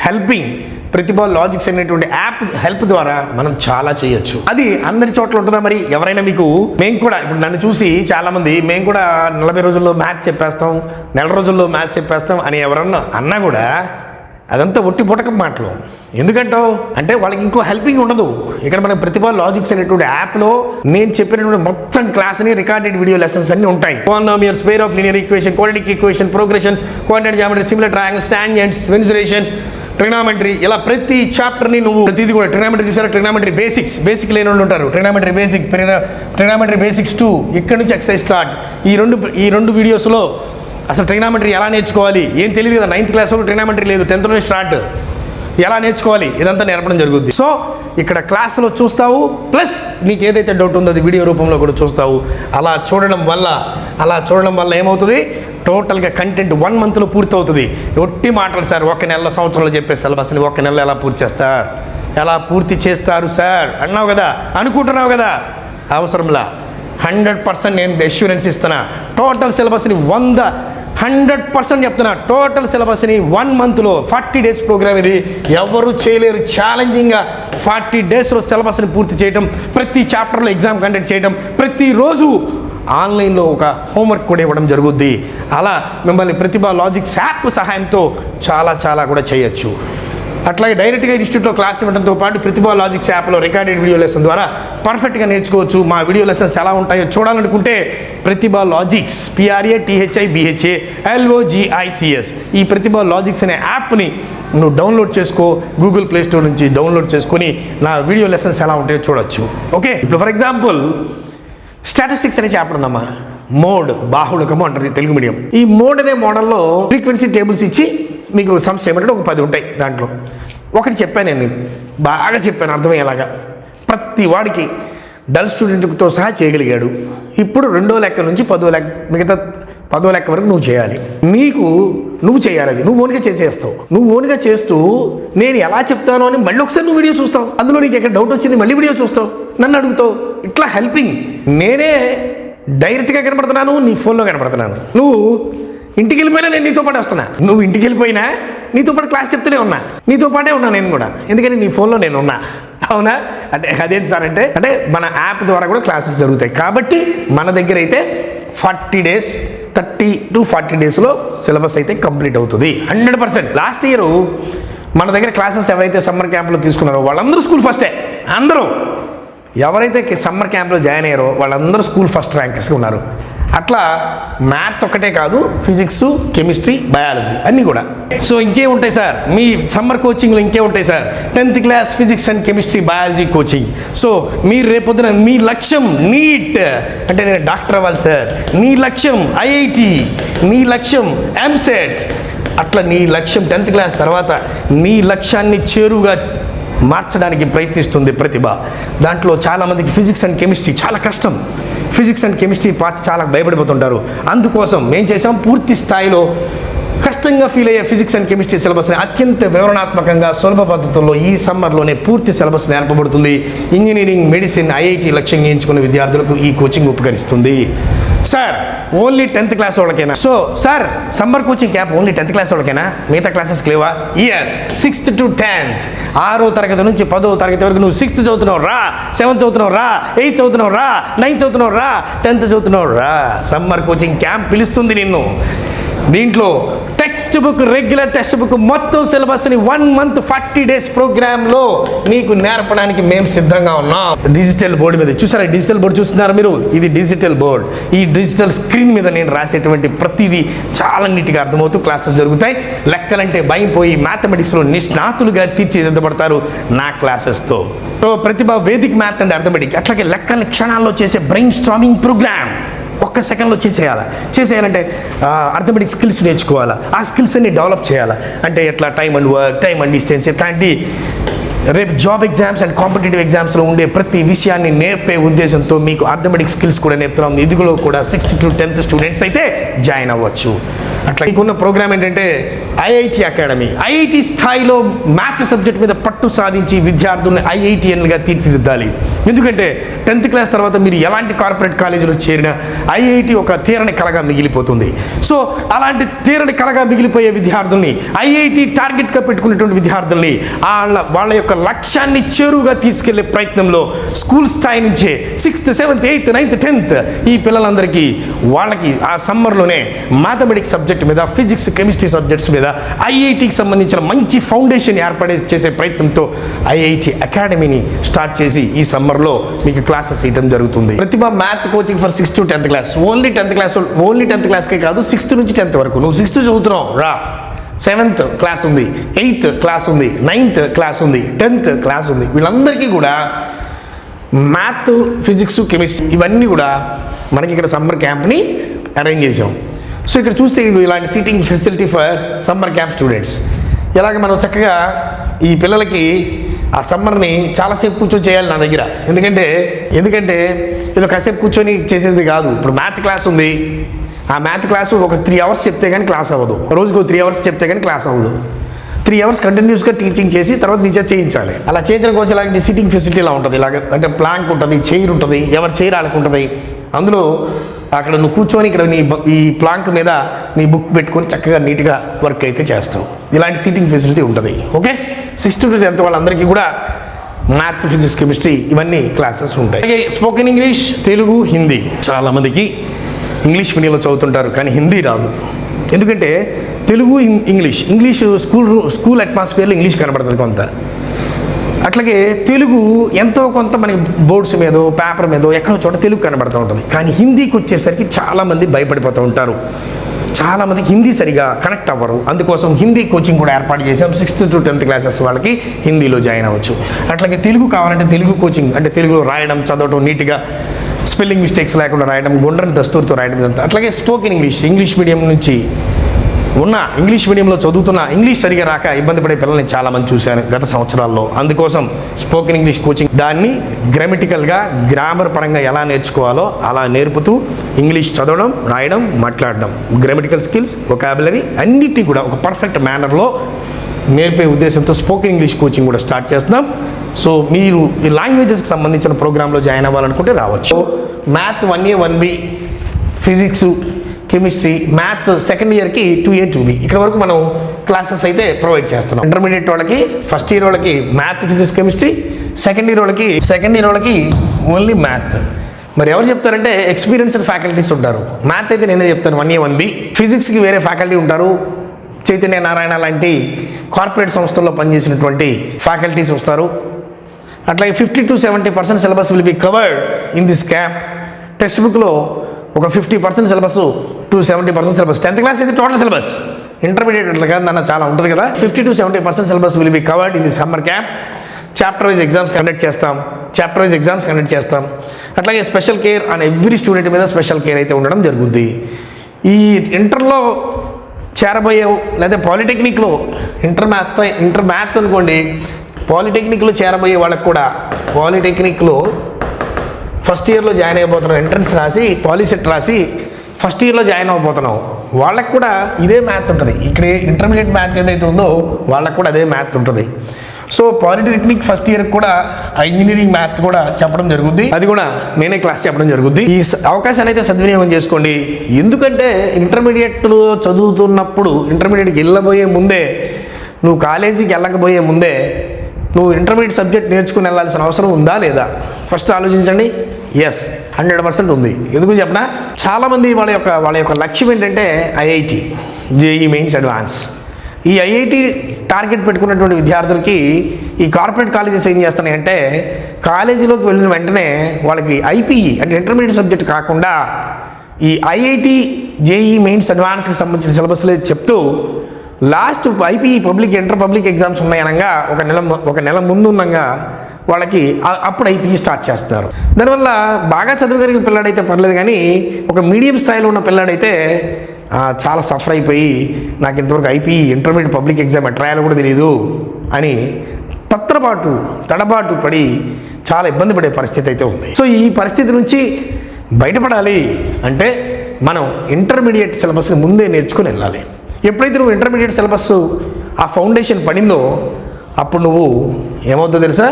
హెల్పింగ్ ప్రతిభ లాజిక్స్ అనేటువంటి యాప్ హెల్ప్ ద్వారా మనం చాలా చేయొచ్చు. అది అందరి చోట్ల ఉంటుందా మరి? ఎవరైనా మీకు మేము కూడా ఇప్పుడు నన్ను చూసి చాలా మంది మేము కూడా నలభై రోజుల్లో మ్యాథ్స్ చెప్పేస్తాం నెల రోజుల్లో మ్యాథ్స్ చెప్పేస్తాం అని ఎవరన్నా అన్నా కూడా అదంతా ఒట్టి పుటక మాటలు. ఎందుకంటావు? అంటే వాళ్ళకి ఇంకో హెల్పింగ్ ఉండదు. ఇక్కడ మనకి ప్రతిభ లాజిక్స్ అనేటువంటి యాప్లో నేను చెప్పినటువంటి మొత్తం క్లాస్ని రికార్డెడ్ వీడియో లెసన్స్ అన్ని ఉంటాయి. Polynomial pair of linear equation quality equation progression quantity geometry similar triangles tangents mensuration trigonometry ఇలా ప్రతి చాప్టర్ని నువ్వు ప్రతిది కూడా ట్రినామెట్రీ చూసారా? ట్రినామెట్రీ బేసిక్స్ బేసిక్ లేని వాళ్ళు ఉంటారు. Trigonometry basic trigonometry basics too ఇక్కడ నుంచి ఎక్సైజ్ స్టార్ట్ ఈ రెండు ఈ రెండు వీడియోస్లో అసలు ట్రినామెట్రీ ఎలా నేర్చుకోవాలి? ఏం తెలియదు కదా నైన్త్ క్లాస్ వరకు ట్రినామెట్రీ లేదు టెన్త్లోనే స్టార్ట్ ఎలా నేర్చుకోవాలి? ఇదంతా నేర్పడం జరుగుద్ది. సో ఇక్కడ క్లాసులో చూస్తావు ప్లస్ నీకు ఏదైతే డౌట్ ఉందో అది వీడియో రూపంలో కూడా చూస్తావు. అలా చూడడం వల్ల అలా చూడడం వల్ల ఏమవుతుంది? టోటల్గా కంటెంట్ వన్ మంత్లో పూర్తి అవుతుంది ఒట్టి మాటలు సార్ ఒక నెల సంవత్సరంలో చెప్పే సిలబస్ని ఒక నెల ఎలా పూర్తి చేస్తారు? ఎలా పూర్తి చేస్తారు సార్? అన్నావు కదా అనుకుంటున్నావు కదా? అవసరంలా. హండ్రెడ్ పర్సెంట్ నేను ఎష్యూరెన్స్ ఇస్తున్నా. టోటల్ సిలబస్ని వంద హండ్రెడ్ పర్సెంట్ చెప్తున్నా. టోటల్ సిలబస్ని వన్ మంత్లో ఫార్టీ డేస్ ప్రోగ్రామ్ ఇది. ఎవరు చేయలేరు. ఛాలెంజింగ్గా ఫార్టీ డేస్లో సిలబస్ని పూర్తి చేయడం ప్రతి చాప్టర్లో ఎగ్జామ్ కండక్ట్ చేయడం ప్రతిరోజు ఆన్లైన్లో ఒక హోంవర్క్ కూడా ఇవ్వడం జరుగుద్ది. అలా మిమ్మల్ని ప్రతిభ లాజిక్స్ యాప్ సహాయంతో చాలా చాలా కూడా చేయొచ్చు. అట్లాగే డైరెక్ట్గా ఇన్స్టిట్యూట్లో క్లాస్ ఇవ్వడంతో పాటు ప్రతిభా లాజిక్స్ యాప్లో రికార్డెడ్ వీడియో లెసన్ ద్వారా పర్ఫెక్ట్గా నేర్చుకోవచ్చు. మా వీడియో లెసన్స్ ఎలా ఉంటాయో చూడాలనుకుంటే Pratibha logics P R A T H I B H A L O G I C S ఈ ప్రతిభా లాజిక్స్ అనే యాప్ని నువ్వు డౌన్లోడ్ చేసుకో గూగుల్ ప్లే స్టోర్ నుంచి డౌన్లోడ్ చేసుకొని నా వీడియో లెసన్స్ ఎలా ఉంటాయో చూడొచ్చు. ఓకే? ఇప్పుడు ఫర్ ఎగ్జాంపుల్ స్టాటిస్టిక్స్ అనే చాప్టర్ ఉందమ్మా. మోడ్ బాహుళకము అంటారు తెలుగు మీడియం ఈ మోడ్ అనే మోడల్లో ఫ్రీక్వెన్సీ టేబుల్స్ ఇచ్చి మీకు సంస్థ ఏమంటే ఒక పది ఉంటాయి దాంట్లో. ఒకటి చెప్పాను నేను బాగా చెప్పాను అర్థమయ్యేలాగా. ప్రతి వాడికి డల్ స్టూడెంట్తో సహా చేయగలిగాడు. ఇప్పుడు రెండో లెక్క నుంచి పదో లెక్క మిగతా పదో లెక్క వరకు నువ్వు చేయాలి. నీకు నువ్వు చేయాలి అది. నువ్వు ఓన్గా చేసేస్తావు. నువ్వు ఓన్గా చేస్తూ నేను ఎలా చెప్తాను అని మళ్ళీ ఒకసారి నువ్వు వీడియో చూస్తావు. అందులో నీకు ఎక్కడ డౌట్ వచ్చింది మళ్ళీ వీడియో చూస్తావు. నన్ను అడుగుతావు. ఇట్లా హెల్పింగ్. నేనే డైరెక్ట్గా కనపడుతున్నాను నీ ఫోన్లో కనపడుతున్నాను. నువ్వు ఇంటికి వెళ్ళిపోయినా నేను నీతో పాటు వస్తున్నా. నువ్వు ఇంటికి వెళ్ళిపోయినా నీతో పాటు క్లాస్ చెప్తూనే ఉన్నా. నీతో పాటే ఉన్నా నేను కూడా. ఎందుకని నీ ఫోన్లో నేను ఉన్నా. అవునా? అంటే అదేంటి సార్ అంటే అంటే మన యాప్ ద్వారా కూడా క్లాసెస్ జరుగుతాయి. కాబట్టి మన దగ్గర అయితే forty days thirty to forty డేస్లో సిలబస్ అయితే కంప్లీట్ అవుతుంది. Hundred percent. లాస్ట్ ఇయర్ మన దగ్గర క్లాసెస్ ఎవరైతే సమ్మర్ క్యాంప్లో తీసుకున్నారో వాళ్ళందరూ స్కూల్ ఫస్టే. అందరూ. ఎవరైతే సమ్మర్ క్యాంప్లో జాయిన్ అయ్యారో వాళ్ళందరూ స్కూల్ ఫస్ట్ ర్యాంకర్స్గా ఉన్నారు. అట్లా మ్యాథ్ ఒక్కటే కాదు ఫిజిక్స్ కెమిస్ట్రీ బయాలజీ అన్నీ కూడా. సో ఇంకే ఉంటాయి సార్? మీ సమ్మర్ కోచింగ్లో ఇంకే ఉంటాయి sir? Tenth class physics and chemistry biology coaching. So మీరు రేపొద్దున మీ లక్ష్యం నీట్ అంటే నేను డాక్టర్ అవ్వాలి సార్. నీ లక్ష్యం ఐఐటి. నీ లక్ష్యం ఎంసెట్. అట్లా నీ లక్ష్యం టెన్త్ క్లాస్ తర్వాత నీ లక్ష్యాన్ని చేరుగా మార్చడానికి ప్రయత్నిస్తుంది ప్రతిభ. దాంట్లో చాలామందికి ఫిజిక్స్ అండ్ కెమిస్ట్రీ చాలా కష్టం. ఫిజిక్స్ అండ్ కెమిస్ట్రీ పార్ట్ చాలా భయపడిపోతుంటారు. అందుకోసం మేము చేసాం పూర్తి స్థాయిలో కష్టంగా ఫీల్ అయ్యే ఫిజిక్స్ అండ్ కెమిస్ట్రీ సిలబస్ని అత్యంత వివరణాత్మకంగా సులభ పద్ధతుల్లో ఈ సమ్మర్లోనే పూర్తి సిలబస్ నేర్పబడుతుంది ఇంజనీరింగ్ మెడిసిన్ ఐఐటి లక్ష్యంగా ఎంచుకున్న విద్యార్థులకు ఈ కోచింగ్ ఉపకరిస్తుంది. Sir only tenth class వాళ్ళకేనా? So sir summer coaching camp only tenth class వాళ్ళకేనా? మిగతా క్లాసెస్ లేవా? ఎస్ సిక్స్త్ టు టెన్త్ ఆరో తరగతి నుంచి పదో తరగతి వరకు నువ్వు సిక్స్త్ చదువుతున్నావు రా. సెవెంత్ చదువుతున్నావు రా. ఎయిత్ చదువుతున్నావు రా. నైన్త్ చదువుతున్నావు రా. టెన్త్ చదువుతున్నావు రా. సమ్మర్ కోచింగ్ క్యాంప్ పిలుస్తుంది నిన్ను. దీంట్లో text book regular text book మొత్తం సిలబస్ని వన్ మంత్ ఫార్టీ డేస్ ప్రోగ్రాంలో నీకు నేర్పడానికి మేము సిద్ధంగా ఉన్నాం. డిజిటల్ బోర్డు మీద. చూసారా డిజిటల్ బోర్డు చూస్తున్నారా మీరు? ఇది డిజిటల్ బోర్డు ఈ డిజిటల్ స్క్రీన్ మీద నేను రాసేటువంటి ప్రతిదీ చాలా నీట్గా అర్థమవుతూ క్లాసులు జరుగుతాయి. లెక్కలంటే భయం పోయి మ్యాథమెటిక్స్లో నిష్ణాతులుగా తీర్చిదిద్దబడతారు నా క్లాసెస్తో సో ప్రతిభ వేదిక మ్యాథ్ అండ్ అర్థమెటిక్. అట్లాగే లెక్కల్ని క్షణాల్లో చేసే బ్రెయిన్ స్టామింగ్ ప్రోగ్రామ్ ఒక్క సెకండ్లో చేసేయాలా? చేసేయాలంటే అర్థమెటిక్ స్కిల్స్ నేర్చుకోవాలా? ఆ స్కిల్స్ అన్ని డెవలప్ చేయాలా? అంటే ఎట్లా? Time and work time and distance ఇట్లాంటి రేపు జాబ్ ఎగ్జామ్స్ అండ్ కాంపిటేటివ్ ఎగ్జామ్స్లో ఉండే ప్రతి విషయాన్ని నేర్పే ఉద్దేశంతో మీకు అర్థమెటిక్ స్కిల్స్ కూడా నేర్పుతున్నాం. ఇదిగులో కూడా సిక్స్త్ టు టెన్త్ స్టూడెంట్స్ అయితే జాయిన్ అవ్వచ్చు. అట్లా ఇంకున్న ప్రోగ్రామ్ ఏంటంటే ఐఐటి అకాడమీ. ఐఐటి స్థాయిలో మ్యాథ్ సబ్జెక్ట్ మీద పట్టు సాధించి విద్యార్థుల్ని ఐఐటిఎన్గా తీర్చిదిద్దాలి. ఎందుకంటే టెన్త్ క్లాస్ తర్వాత మీరు ఎలాంటి కార్పొరేట్ కాలేజీలో చేరినా ఐఐటి ఒక తీరని కలగా మిగిలిపోతుంది. సో అలాంటి తీరని కలగా మిగిలిపోయే విద్యార్థుల్ని ఐఐటి టార్గెట్గా పెట్టుకున్నటువంటి విద్యార్థుల్ని వాళ్ళ వాళ్ళ యొక్క లక్ష్యాన్ని చేరువుగా తీసుకెళ్ళే ప్రయత్నంలో స్కూల్ స్థాయి నుంచే sixth seventh eighth ninth tenth ఈ పిల్లలందరికీ వాళ్ళకి ఆ సమ్మర్లోనే మ్యాథమెటిక్స్ సబ్జెక్ట్ సబ్జెక్ట్ మీద ఫిజిక్స్ కెమిస్ట్రీ సబ్జెక్ట్స్ మీద ఐఐటికి సంబంధించిన మంచి ఫౌండేషన్ ఏర్పడే చేసే ప్రయత్నంతో ఐఐటి అకాడమీని స్టార్ట్ చేసి ఈ సమ్మర్లో మీకు క్లాసెస్ ఇవ్వడం జరుగుతుంది. Pratibha math coaching for sixth to tenth class. Only tenth class only tenth క్లాస్కే కాదు సిక్స్త్ నుంచి టెన్త్ వరకు. నువ్వు సిక్స్త్ చదువుతున్నావు రా. సెవెంత్ క్లాస్ ఉంది ఎయిత్ క్లాస్ ఉంది నైన్త్ క్లాస్ ఉంది టెన్త్ క్లాస్ ఉంది. వీళ్ళందరికీ కూడా మ్యాథ్ ఫిజిక్స్ కెమిస్ట్రీ ఇవన్నీ కూడా మనకి ఇక్కడ సమ్మర్ క్యాంప్ని అరేంజ్ చేసాం సో ఇక్కడ చూస్తే ఇలాంటి seating facility for summer camp students ఇలాగ మనం చక్కగా ఈ పిల్లలకి ఆ సమ్మర్ని చాలాసేపు కూర్చొని చేయాలి నా దగ్గర. ఎందుకంటే ఎందుకంటే ఏదో కాసేపు కూర్చొని చేసేది కాదు. ఇప్పుడు మ్యాథ్ క్లాస్ ఉంది. ఆ మ్యాథ్ క్లాస్ ఒక త్రీ అవర్స్ చెప్తే కానీ క్లాస్ అవ్వదు. రోజుకు త్రీ అవర్స్ చెప్తే కానీ క్లాస్ అవ్వదు. త్రీ అవర్స్ కంటిన్యూస్గా టీచింగ్ చేసి తర్వాత నిజంగా చేయించాలి. అలా చేయించడం కోసం ఇలాంటి సిట్టింగ్ ఫెసిలిటీ ఇలా ఉంటుంది. ఇలాగ అంటే ప్లాంక్ ఉంటుంది చైర్ ఉంటుంది ఎవరి చైర్ వాళ్ళకి ఉంటుంది. అందులో అక్కడ నువ్వు కూర్చొని ఇక్కడ నీ ఈ ప్లాంక్ మీద నీ బుక్ పెట్టుకొని చక్కగా నీట్గా వర్క్ అయితే చేస్తావు. ఇలాంటి సీటింగ్ ఫెసిలిటీ ఉంటుంది. ఓకే? సిక్స్త్ టు టెన్త్ వాళ్ళందరికీ కూడా మ్యాథ్ ఫిజిక్స్ కెమిస్ట్రీ ఇవన్నీ క్లాసెస్ ఉంటాయి. అలాగే స్పోకెన్ ఇంగ్లీష్ తెలుగు హిందీ చాలామందికి ఇంగ్లీష్ మీడియంలో చదువుతుంటారు కానీ హిందీ రాదు. ఎందుకంటే తెలుగు ఇంగ్లీష్ ఇంగ్లీష్ స్కూల్ రూ- స్కూల్ అట్మాస్ఫియర్లో ఇంగ్లీష్ కనబడుతుంది కొంత. అట్లాగే తెలుగు ఎంతో కొంత మనకి బోర్డ్స్ మీదో పేపర్ మీదో ఎక్కడో చోట తెలుగు కనబడుతూ ఉంటుంది. కానీ హిందీకి వచ్చేసరికి చాలామంది భయపడిపోతూ ఉంటారు. చాలామందికి హిందీ సరిగా కనెక్ట్ అవ్వరు. అందుకోసం హిందీ కోచింగ్ కూడా ఏర్పాటు చేసాం సిక్స్త్ టు టెన్త్ క్లాసెస్ వాళ్ళకి హిందీలో జాయిన్ అవ్వచ్చు. అట్లాగే తెలుగు కావాలంటే తెలుగు కోచింగ్ అంటే తెలుగులో రాయడం చదవడం నీట్గా స్పెల్లింగ్ మిస్టేక్స్ లేకుండా రాయడం గుండ్రని దస్తూరుతో రాయడం అట్లాగే స్పోకెన్ ఇంగ్లీష్ ఇంగ్లీష్ మీడియం నుంచి ఉన్న ఇంగ్లీష్ మీడియంలో చదువుతున్న ఇంగ్లీష్ సరిగా రాక ఇబ్బంది పడే పిల్లల్ని చాలా మంది చూశాను గత సంవత్సరాల్లో. అందుకోసం స్పోకెన్ ఇంగ్లీష్ కోచింగ్ దాన్ని గ్రామటికల్గా గ్రామర్ పరంగా ఎలా నేర్చుకోవాలో అలా నేర్పుతూ ఇంగ్లీష్ చదవడం రాయడం మాట్లాడడం. గ్రామటికల్ స్కిల్స్ ఒకాబులరీ అన్నిటినీ కూడా ఒక పర్ఫెక్ట్ మేనర్లో నేర్పే ఉద్దేశంతో స్పోకెన్ ఇంగ్లీష్ కోచింగ్ కూడా స్టార్ట్ చేస్తున్నాం. సో మీరు ఈ లాంగ్వేజెస్కి సంబంధించిన ప్రోగ్రాంలో జాయిన్ అవ్వాలనుకుంటే రావచ్చు. Math one A one B physics chemistry math second ఇయర్కి టూ ఏ టూ బి ఇక్కడ వరకు మనం క్లాసెస్ అయితే ప్రొవైడ్ చేస్తున్నాం. ఇంటర్మీడియట్ వాళ్ళకి ఫస్ట్ ఇయర్ వాళ్ళకి math physics chemistry second year వాళ్ళకి సెకండ్ ఇయర్ వాళ్ళకి ఓన్లీ మ్యాథ్ మరి ఎవరు చెప్తారంటే ఎక్స్పీరియన్స్డ్ ఫ్యాకల్టీస్ ఉంటారు. మ్యాథ్ అయితే నేనే చెప్తాను వన్ ఏ వన్ బి ఫిజిక్స్కి వేరే ఫ్యాకల్టీ ఉంటారు. చైతన్య నారాయణ లాంటి కార్పొరేట్ సంస్థల్లో పనిచేసినటువంటి ఫ్యాకల్టీస్ వస్తారు. అట్లాగే fifty to seventy percent syllabus will be covered in this camp text బుక్లో ఒక fifty percent syllabus to seventy percent syllabus tenth class అయితే టోటల్ సిలబస్ ఇంటర్మీడియట్ కదా దాన్ని చాలా ఉంటుంది కదా. Fifty to seventy percent syllabus will be covered in the summer camp chapter wise exams conduct చేస్తాం. చాప్టర్ వైజ్ ఎగ్జామ్స్ కండక్ట్ చేస్తాం. అట్లాగే special care and every student మీద స్పెషల్ కేర్ అయితే ఉండడం జరుగుద్ది. ఈ ఇంటర్లో చేరబోయే లేదా పాలిటెక్నిక్లో ఇంటర్ మ్యాథ్ ఇంటర్ మ్యాథ్ అనుకోండి పాలిటెక్నిక్లో చేరబోయే వాళ్ళకి కూడా పాలిటెక్నిక్లో ఫస్ట్ ఇయర్లో జాయిన్ అయిపోతున్నాం ఎంట్రన్స్ రాసి పాలిసెట్ రాసి ఫస్ట్ ఇయర్లో జాయిన్ అయిపోతున్నాం వాళ్ళకి కూడా ఇదే మ్యాథ్ ఉంటుంది. ఇక్కడ ఇంటర్మీడియట్ మ్యాథ్ ఏదైతే ఉందో వాళ్ళకి కూడా అదే మ్యాథ్ ఉంటుంది. సో పాలిటెక్నిక్ ఫస్ట్ ఇయర్ కూడా ఆ ఇంజనీరింగ్ మ్యాథ్ కూడా చెప్పడం జరుగుద్ది. అది కూడా నేనే క్లాస్ చెప్పడం జరుగుద్ది. ఈ అవకాశాన్ని అయితే సద్వినియోగం చేసుకోండి. ఎందుకంటే ఇంటర్మీడియట్లో చదువుతున్నప్పుడు ఇంటర్మీడియట్కి వెళ్ళబోయే ముందే నువ్వు కాలేజీకి వెళ్ళకపోయే ముందే నువ్వు ఇంటర్మీడియట్ సబ్జెక్ట్ నేర్చుకుని వెళ్ళాల్సిన అవసరం ఉందా లేదా? ఫస్ట్ ఆలోచించండి. ఎస్ హండ్రెడ్ పర్సెంట్ ఉంది. ఎందుకు చెప్పనా? చాలామంది వాళ్ళ యొక్క వాళ్ళ యొక్క లక్ష్యం ఏంటంటే ఐఐటి జేఈ మెయిన్స్ అడ్వాన్స్. ఈ ఐఐటి టార్గెట్ పెట్టుకున్నటువంటి విద్యార్థులకి ఈ కార్పొరేట్ కాలేజెస్ ఏం చేస్తున్నాయంటే కాలేజీలోకి వెళ్ళిన వెంటనే వాళ్ళకి ఐపీఈ అంటే ఇంటర్మీడియట్ సబ్జెక్ట్ కాకుండా ఈ ఐఐటి జేఈ మెయిన్స్ అడ్వాన్స్కి సంబంధించిన సిలబస్లే చెప్తూ last IPE public inter public exams ఉన్నాయనగా ఒక నెల ఒక నెల ముందు ఉండగా వాళ్ళకి అప్పుడు ఐపీఈ స్టార్ట్ చేస్తారు దానివల్ల బాగా చదవగలిగిన పిల్లాడైతే పర్లేదు కానీ ఒక మీడియం స్థాయిలో ఉన్న పిల్లాడైతే చాలా సఫర్ అయిపోయి నాకు ఇంతవరకు ఐపీఈ ఇంటర్మీడియట్ పబ్లిక్ ఎగ్జామ్ ఎట్లా కూడా తెలియదు అని తత్రపాటు తడబాటు పడి చాలా ఇబ్బంది పడే పరిస్థితి అయితే ఉంది. సో ఈ పరిస్థితి నుంచి బయటపడాలి అంటే మనం ఇంటర్మీడియట్ సిలబస్ని ముందే నేర్చుకుని వెళ్ళాలి. ఎప్పుడైతే నువ్వు ఇంటర్మీడియట్ సిలబస్ ఆ ఫౌండేషన్ పడిందో అప్పుడు నువ్వు ఏమవుతుందో తెలుసా?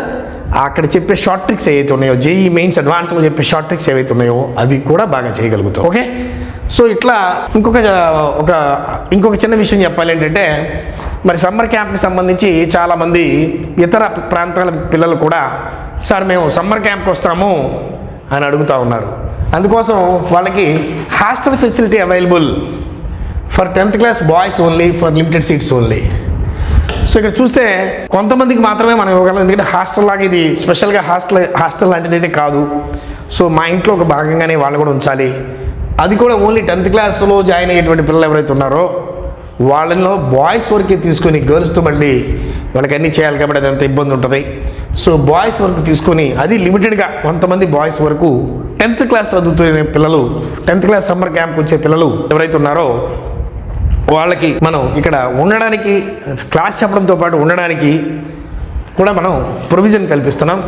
అక్కడ చెప్పే షార్ట్ ట్రిక్స్ ఏవైతే ఉన్నాయో జేఈ మెయిన్స్ అడ్వాన్స్లో చెప్పే షార్ట్ ట్రిక్స్ ఏవైతే ఉన్నాయో అవి కూడా బాగా చేయగలుగుతాం ఓకే? సో ఇట్లా ఇంకొక ఒక ఇంకొక చిన్న విషయం చెప్పాలి ఏంటంటే మరి సమ్మర్ క్యాంప్కి సంబంధించి చాలామంది ఇతర ప్రాంతాల పిల్లలు కూడా సార్ మేము సమ్మర్ క్యాంప్కి వస్తాము అని అడుగుతూ ఉన్నారు. అందుకోసం వాళ్ళకి hostel facility available for tenth class boys only for limited seats only. So ఇక్కడ చూస్తే కొంతమందికి మాత్రమే మనం ఇవ్వగలం ఎందుకంటే హాస్టల్ లాగా ఇది స్పెషల్గా హాస్టల్ హాస్టల్ లాంటిది అయితే కాదు. సో మా ఇంట్లో ఒక భాగంగానే వాళ్ళు కూడా ఉంచాలి. అది కూడా ఓన్లీ టెన్త్ క్లాస్లో జాయిన్ అయ్యేటువంటి పిల్లలు ఎవరైతే ఉన్నారో వాళ్ళలో బాయ్స్ వరకే తీసుకొని గర్ల్స్తో మళ్ళీ వాళ్ళకి అన్నీ చేయాలి కాబట్టి అది అంత ఇబ్బంది ఉంటుంది. సో బాయ్స్ వరకు తీసుకొని అది లిమిటెడ్గా కొంతమంది బాయ్స్ వరకు టెన్త్ క్లాస్ చదువుతున్న పిల్లలు టెన్త్ క్లాస్ సమ్మర్ క్యాంప్కి వచ్చే పిల్లలు ఎవరైతే ఉన్నారో వాళ్ళకి మనం ఇక్కడ ఉండడానికి క్లాస్ చెప్పడంతో పాటు ఉండడానికి కూడా మనం ప్రొవిజన్ కల్పిస్తున్నాం.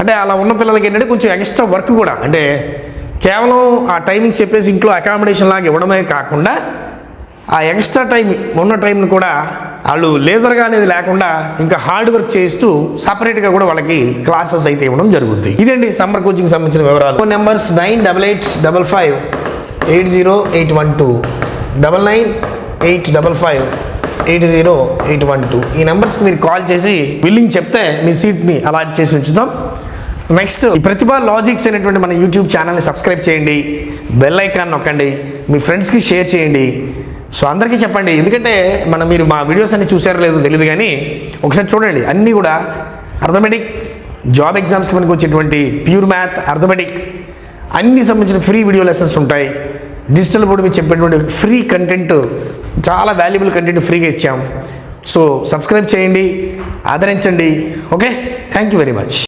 అంటే అలా ఉన్న పిల్లలకి ఏంటంటే కొంచెం ఎక్స్ట్రా వర్క్ కూడా. అంటే కేవలం ఆ టైమింగ్స్ చెప్పేసి ఇంట్లో అకామిడేషన్ లాగా ఇవ్వడమే కాకుండా ఆ ఎక్స్ట్రా టైం ఉన్న టైంని కూడా వాళ్ళు లేజర్గా అనేది లేకుండా ఇంకా హార్డ్ వర్క్ చేస్తూ సపరేట్గా కూడా వాళ్ళకి క్లాసెస్ అయితే ఇవ్వడం జరుగుతుంది ఇదండి సమ్మర్ కోచింగ్ సంబంధించిన వివరాలు. Phone numbers nine double eight double five eight zero eight one two double nine eight double five eight zero eight one two. ఈ నెంబర్స్కి మీరు కాల్ చేసి బిల్లింగ్ చెప్తే మీ సీట్ని అలాట్ చేసి ఉంచుతాం. నెక్స్ట్ ఈ ప్రతిభా లాజిక్స్ అనేటువంటి మన యూట్యూబ్ ఛానల్ని సబ్స్క్రైబ్ చేయండి. బెల్ ఐకాన్ నొక్కండి. మీ ఫ్రెండ్స్కి షేర్ చేయండి. సో అందరికీ చెప్పండి. ఎందుకంటే మనం మీరు మా వీడియోస్ అన్ని చూసారో లేదో తెలియదు కానీ ఒకసారి చూడండి. అన్నీ కూడా అర్థమెటిక్. జాబ్ ఎగ్జామ్స్కి మనకు వచ్చేటువంటి ప్యూర్ మ్యాథ్ అర్థమెటిక్. అన్ని సంబంధించిన ఫ్రీ వీడియో లెసన్స్ ఉంటాయి. డిజిటల్ బోర్డు మీద చెప్పేటువంటి ఫ్రీ కంటెంట్ చాలా వాల్యుబుల్ కంటెంట్ ఫ్రీగా ఇచ్చాం సో సబ్స్క్రైబ్ చేయండి ఆదరించండి. Okay thank you very much